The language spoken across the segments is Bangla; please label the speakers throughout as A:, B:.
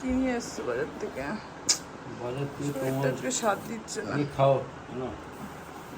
A: কি নিয়ে এসছো বাজার থেকে।
B: বাজার থেকে
A: শরীরটা
B: তোমার
A: আজকে স্বাদ দিচ্ছে না।
B: খাও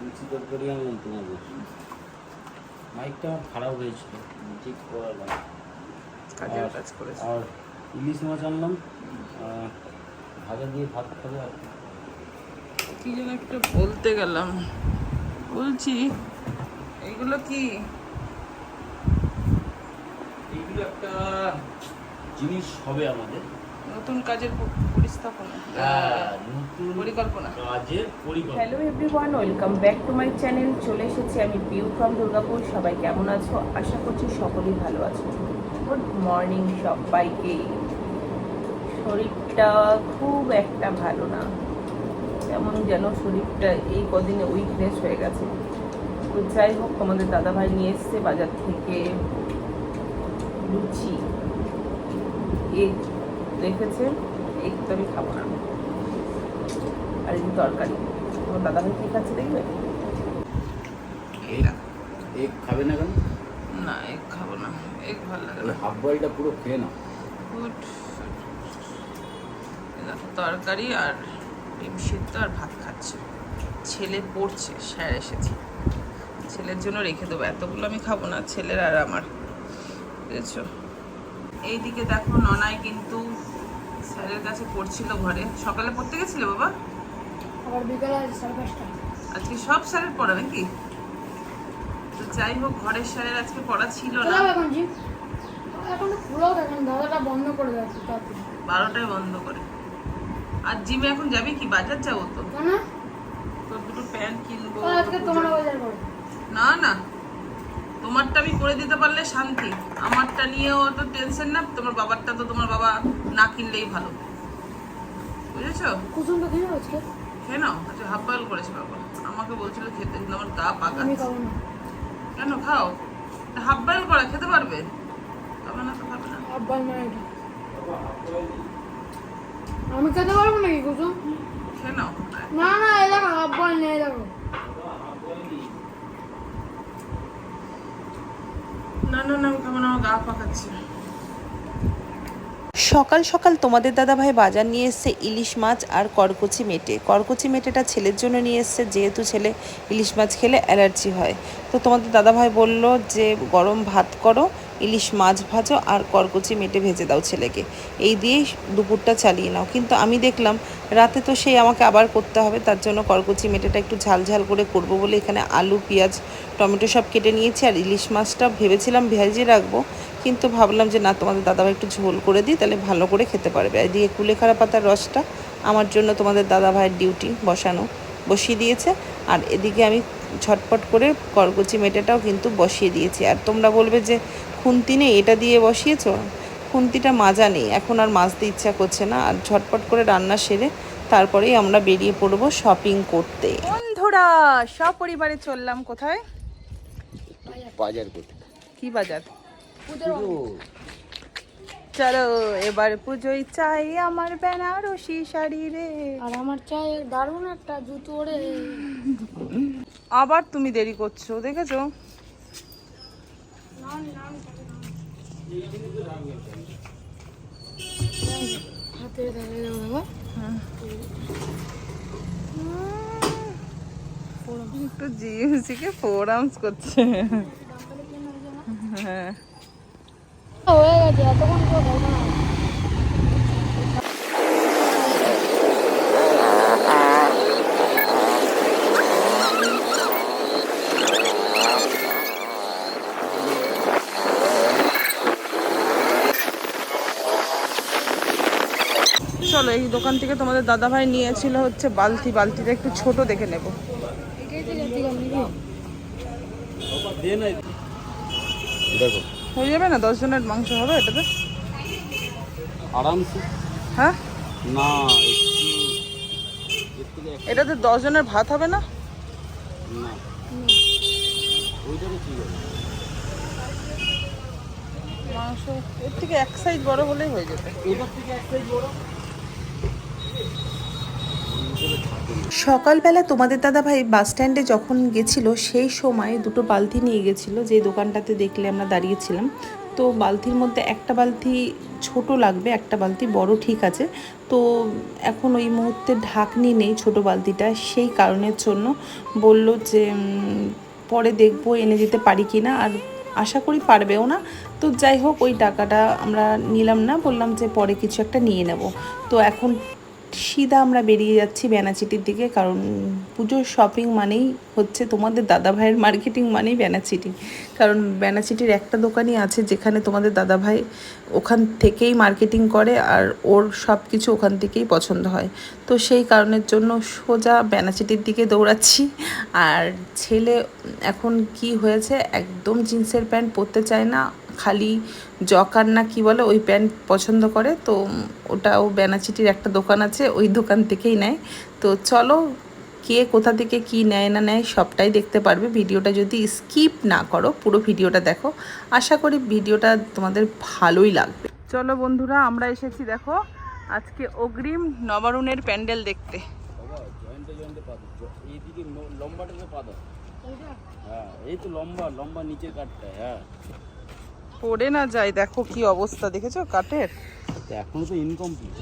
B: লুচি তরকারি আনলাম তোমাদের মাইকটা আমার খারাপ হয়েছিল ঠিক করালাম
A: কাজের কাজ করেছে।
B: আর ইলিশ মাছ আনলাম ভাজা দিয়ে ভাত খাবে আর কি।
A: যেন একটা বলতে গেলাম। বলছি এগুলো কি?
B: এইগুলো একটা জিনিস হবে আমাদের।
A: নতুন কাজের পরিস্থাপনা
B: হ্যাঁ,
A: পরিকল্পনা।
B: কাজের পরিকল্পনা।
C: Hello everyone welcome back to my channel চলে এসেছি আমি পিউ ফ্রম দুর্গাপুর সবাই কেমন আছো? আশা করছি সকলেই ভালো আছো। গুড মর্নিং সবাইকে। শরীরটা খুব একটা ভালো না। কেমন যেন শরীরটা এই কদিনে উইকনেস হয়ে গেছে। তো যাই হোক আমাদের দাদাভাই নিয়ে এসছে বাজার থেকে লুচি। এগ রেখেছে এগ তো আমি খাব না। আর এই তরকারি। তোমার দাদাভাই কি খাচ্ছে দেখবে?
B: এগ খাবে না কেন?
A: না এগ খাব না এগ ভালো লাগে না।
B: হাফ বয়েলটা পুরো খেয়ে নাও।
A: গুড তরকারি আর ডিম সিদ্ধ আর ভাত খাচ্ছে। ছেলে পড়ছে স্যার এসেছে। ছেলের জন্য রেখে দেবো। এতগুলো আমি খাব না ছেলের আর আমার। বুঝেছ? এইদিকে দেখো ননাই কিন্তু স্যারের কাছে পড়ছিল ঘরে। সকালে পড়তে গেছিল বাবা?
D: আবার বিকালে আছে সাড়ে পাঁচটা।
A: আজকে সব স্যারের পড়া নাকি? তো যাই হোক ঘরের স্যারের আজকে পড়া ছিল না।
D: এখন জি। এখন তো খুলেও দাদাটা বন্ধ করে যাচ্ছে তাড়াতাড়ি
A: বারোটায় বন্ধ করে। আর জিমে এখন যাবি কি? বাজার যাব তো? তোর দুটো প্যান্ট কিনবো
D: আজকে তোমার বাজার করে
A: না না। তোমারটা আমি করে দিতে পারলে শান্তি। আমারটা নিয়েও অত টেনশন না তোমার বাবারটা তো তোমার বাবা না কিনলেই ভালো। বুঝেছ?
D: কুসুম তো খেয়ে আজকে।
A: কেন আচ্ছা হাফ বয়েল করেছে বাবা। আমাকে বলছিল খেতে কিন্তু আমার গা পাকা কেন? খাও। হাফ বয়েল করা খেতে পারবে? খাবে না তো খাবে না।
D: আব্বার না এটা আমি খেতে পারব নাকি কুসুম?
A: কেন
D: না না এই দেখো আব্বার নেই দেখো
C: সকাল সকাল তোমাদের দাদা ভাই বাজার নিয়ে এসছে ইলিশ মাছ আর করকচি মেটে। করকচি মেটেটা ছেলের জন্য নিয়ে এসছে, যেহেতু ছেলে ইলিশ মাছ খেলে অ্যালার্জি হয়। তো তোমাদের দাদা ভাই বলল যে গরম ভাত করো ইলিশ মাছ ভাজো আর করকচি মেটে ভেজে দাও ছেলেকে। এই দিয়েই দুপুরটা চালিয়ে নাও। কিন্তু আমি দেখলাম রাতে তো সেই আমাকে আবার করতে হবে, তার জন্য করকচি মেটেটা একটু ঝাল ঝাল করে করব বলে এখানে আলু, পেঁয়াজ, টমেটো সব কেটে নিয়েছি আর ইলিশ মাছটা ভেবেছিলাম ভেজে রাখব, কিন্তু ভাবলাম যে না, তোমাদের দাদাভাই একটু ঝোল করে দিই, তাহলে ভালো করে খেতে পারবে। এদিকে কুলেখাড়া পাতার রসটা আমার জন্য তোমাদের দাদাভাইয়ের ডিউটি বসানো, বসিয়ে দিয়েছে। আর এদিকে আমি ঝটপট করে করকচি মেটেটাও কিন্তু বসিয়ে দিয়েছি। আর তোমরা বলবে যে খুন্তি নেই এটা দিয়ে বসিয়েছো? খুন্তিটা মাজা নেই এখন আর মাজতে ইচ্ছা করছে না। আর ঝটপট করে রান্না সেরে তারপরেই আমরা বেরিয়ে পড়ব শপিং করতে। বন্ধুরা সপরিবারে চললাম কোথায়?
B: বাজার করতে।
C: কি বাজার? চলো এবার পুজোয় চাই আমার বেনারসি শাড়ি রে।
D: আর আমার চাই দারুণ একটা জুতো রে।
A: আবার তুমি দেরি করছ দেখেছ? ফোর আর্মস করছে। হ্যাঁ।
D: হয়ে গেছে এতক্ষণ
A: চলো এই দোকান থেকে তোমাদের দাদাভাই নিয়েছিল হচ্ছে বালতি। বালতিটা একটু ছোট দেখে নেব। হয়ে যাবে না? দশ জনের মাংস হবে এটাতে?
B: আরামসে।
A: হ্যাঁ?
B: না
A: এটাতে দশ জনের ভাত হবে না? মাংস এর থেকে এক সাইজ বড় হলেই হয়ে যাবে।
B: এটার থেকে এক সাইজ বড়?
C: সকালবেলা তোমাদের দাদা ভাই বাস স্ট্যান্ডে যখন গেছিল, সেই সময় দুটো বালতি নিয়ে গেছিল। যে দোকানটাতে দেখলে আমরা দাঁড়িয়েছিলাম। তো বালতির মধ্যে একটা বালতি ছোট লাগবে, একটা বালতি বড় ঠিক আছে। তো এখন ওই মুহূর্তে ঢাকনি নেই ছোট বালতিটা। সেই কারণের জন্য বলল যে পরে দেখব, এনে দিতে পারি কি না। আর আশা করি পারবেও না। তো যাই হোক, ওই টাকাটা আমরা নিলাম না। বললাম যে পরে কিছু একটা নিয়ে নেব। তো এখন সিধা আমরা বেরিয়ে যাচ্ছি বেনাচিটির দিকে, কারণ পুজোর শপিং মানেই হচ্ছে তোমাদের দাদা ভাইয়ের মার্কেটিং মানেই বেনাচিটি কারণ বেনাচিটির একটা দোকানই আছে যেখানে তোমাদের দাদা ভাই ওখান থেকেই মার্কেটিং করে আর ওর সব কিছু ওখান থেকেই পছন্দ হয়। তো সেই কারণের জন্য সোজা বেনাচিটির দিকে দৌড়াচ্ছি। আর ছেলে এখন কি হয়েছে, একদম জিন্সের প্যান্ট পরতে চায় না খালি জকার না কি বলে, ওই প্যান্ট পছন্দ করে, তো ওটা ও বেনাচিটির একটা দোকান আছে, ওই দোকান থেকেই নেয়। তো চলো, কে কোথা থেকে কি নেয় না নেয় সবটাই দেখতে পারবে। ভিডিওটা যদি স্কিপ না করো, পুরো ভিডিওটা দেখো। আশা করি ভিডিওটা তোমাদের ভালোই লাগবে।
A: চলো বন্ধুরা, আমরা এসেছি দেখো, আজকে অগ্রিম নবারুণের প্যান্ডেল দেখতে।
B: হ্যাঁ এই তো লম্বা লম্বা নিচের কাঠটা হ্যাঁ।
A: পড়ে না যায় দেখো কি অবস্থা দেখেছ কাঠের?
B: তো এখনও তো ইনকমপ্লিট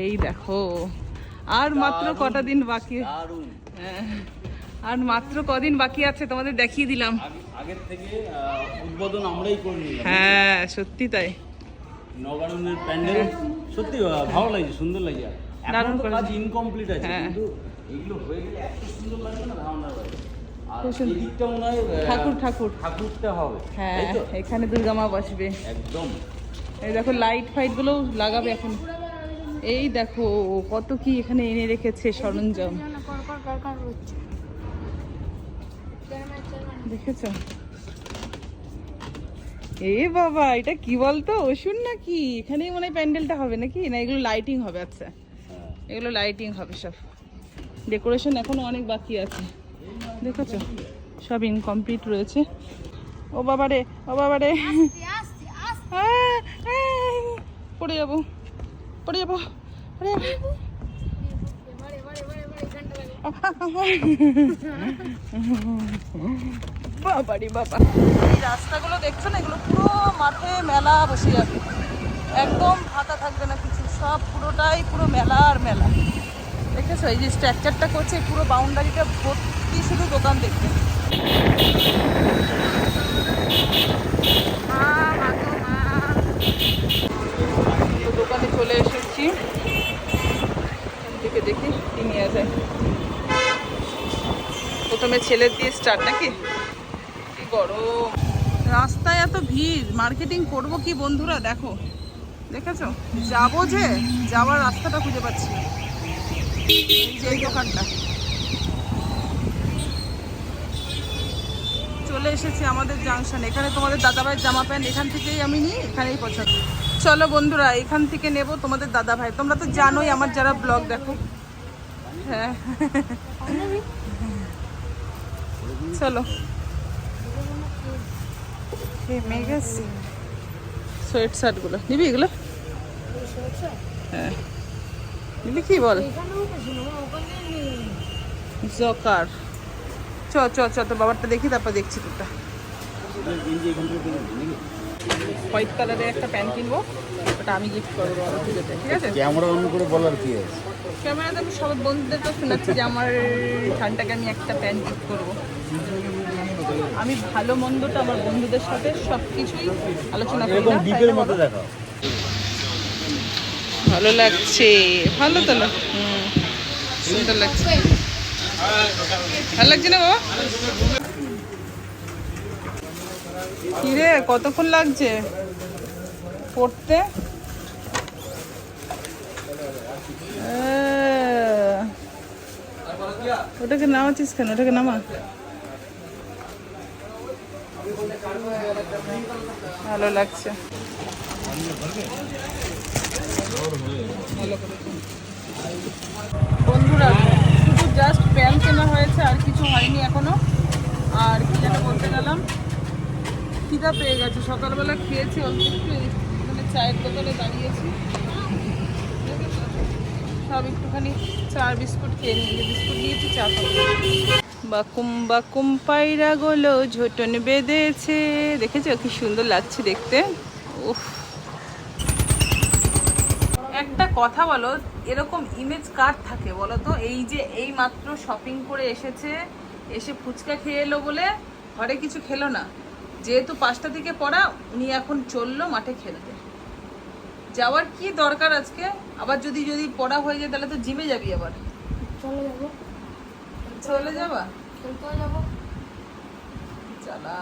A: এই দেখো আর মাত্র কটা দিন বাকি। হ্যাঁ, আর মাত্র কদিন বাকি আছে তোমাদের দেখিয়ে দিলাম।
B: আগের থেকে উদ্বোধন আমরাই করে
A: হ্যাঁ সত্যি তাই।
B: নবারুণের প্যান্ডেল সত্যি ভালো লাগছে সুন্দর লাগছে। এখন তো কাজ ইনকমপ্লিট আছে
A: হ্যাঁ।
B: কিন্তু এগুলো হয়ে গেলে এত সুন্দর লাগবে না ধারণার
A: ঠাকুর ঠাকুর।
B: ঠাকুরটা হবে।
A: হ্যাঁ এখানে দুর্গা মা বসবে।
B: একদম।
A: এই দেখো লাইট ফাইটগুলো লাগাবে এখন। এই দেখো কত কি এখানে এনে রেখেছে সরঞ্জাম। দেখেছ? এ বাবা এটা কি বলতো? ওষুধ নাকি? এখানেই মনে হয় প্যান্ডেলটা হবে নাকি? না এগুলো লাইটিং হবে আচ্ছা।
B: হ্যাঁ।
A: এগুলো লাইটিং হবে সব। ডেকোরেশন এখনও অনেক বাকি আছে। দেখেছ? সব ইনকমপ্লিট রয়েছে। ও বাবা রে ও বাবা রে
D: আস্তে আস্তে
A: আহ, আহ, পড়ে যাব পড়ে যাব পড়ে যাব। বাবারি বাবা। এই রাস্তাগুলো দেখছ না? এগুলো পুরো মাঠে মেলা বসে যাবে। একদম ফাঁকা থাকবে না কিছু সব পুরোটাই পুরো মেলা আর মেলা। দেখেছ? এই যে স্ট্রাকচারটা করছে পুরো বাউন্ডারিটা ভর্তি শুধু দোকান দেখতে। তো দোকানে চলে এসেছি। দেখে দেখি কি নিয়ে যায়। প্রথমে ছেলের দিয়ে স্টার্ট নাকি? কি গরম। রাস্তায় এত ভিড় মার্কেটিং করব কি বন্ধুরা? দেখো। দেখেছ? যাব যে, যাওয়ার রাস্তাটা খুঁজে পাচ্ছি না। এই দোকানটা। চলে এসেছি আমাদের জাংশন এখানে তোমাদের দাদাভাইয়ের জামা প্যান্ট এখান থেকেই আমি নিই, এখানেই পছন্দ। চলো বন্ধুরা, এখান থেকে নেব তোমাদের দাদাভাই। তোমরা তো জানোই আমার যারা ব্লগ দেখো। হ্যাঁ। চলো। থেমে গেছি সোয়েট শার্টগুলো নিবি এগুলো? হ্যাঁ। কি বল? জকার। চ চ চ তো বাবারটা দেখি তারপর দেখছি তোরটা? হোয়াইট কালারের একটা প্যান্ট কিনবো ওটা আমি গিফট করব পুজোতে ঠিক আছে?
B: ক্যামেরা অন করে বলার কি আছে?
A: ক্যামেরাতে আমি সব বন্ধুদের তো শোনাচ্ছি যে আমার ঠান্ডাকে আমি একটা প্যান্ট গিফট করব। আমি ভালো মন্দটা আমার বন্ধুদের সাথে সব কিছুই আলোচনা করি না, ভালো লাগছে। ভালো তো লাগ- হুম, সুন্দর লাগছে। ভালো লাগছে না বাবা? কি রে কতক্ষণ লাগছে? পড়তে? ওটাকে নামাচ্ছিস কেন? ওটাকে নামা। ভালো লাগছে। বন্ধুরা, শুধু জাস্ট প্যান্ট কেনা হয়েছে, আর কিছু হয়নি এখনও। আর কি যেটা বলতে গেলাম, খিদা পেয়ে গেছে। সকালবেলা খেয়েছি, অল্প একটু এখানে চায়ের দোকানে দাঁড়িয়েছি। সব একটুখানি চা, বিস্কুট খেয়ে নিই। বিস্কুট নিয়েছি চা বাকুম বাকুম পায়রা গুলো, ঝোটন বেঁধেছে। দেখেছ কি সুন্দর লাগছে দেখতে? উফ। কথা বলো এরকম ইমেজ কার থাকে বলো তো? এই যে এই মাত্র শপিং করে এসেছে এসে ফুচকা খেয়ে এলো বলে ঘরে কিছু খেলো না। যেহেতু পাঁচটা থেকে পড়া উনি এখন চলল মাঠে খেলতে। যাওয়ার কি দরকার আজকে? আবার যদি যদি পড়া হয়ে যায় তাহলে তো জিমে যাবি আবার।
D: চলে যাব।
A: চলে যাবা?
D: খেলতেও যাব।
A: চালা।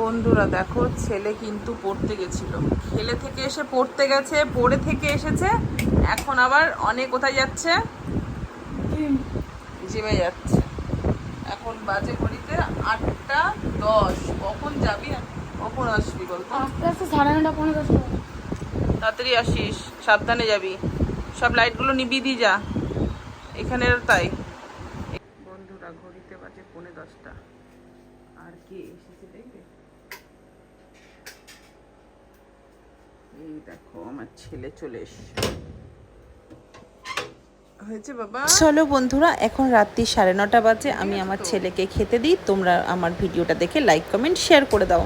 A: বন্ধুরা দেখো ছেলে কিন্তু পড়তে গেছিল। খেলে থেকে এসে পড়তে গেছে পড়ে থেকে এসেছে এখন আবার অনেক কোথায় যাচ্ছে?
D: জিম
A: যাচ্ছে। এখন বাজে ঘড়িতে আটটা দশ। কখন যাবি? কখন আসবি বলতো?
D: সাড়ে নটা পনেরো
A: তাড়াতাড়ি আসিস সাবধানে যাবি। সব লাইটগুলো নিবি দিয়ে যা। এখানের তাই। বন্ধুরা ঘড়িতে বাজে পৌনে দশটা। আর কে এসেছে দেখবে? এই দেখো আমার ছেলে চলে এসছে। হয়েছে বাবা?
C: চলো বন্ধুরা এখন রাত্রি সাড়ে নটা বাজে। আমি আমার ছেলেকে খেতে দিই। তোমরা আমার ভিডিওটা দেখে লাইক কমেন্ট শেয়ার করে দাও।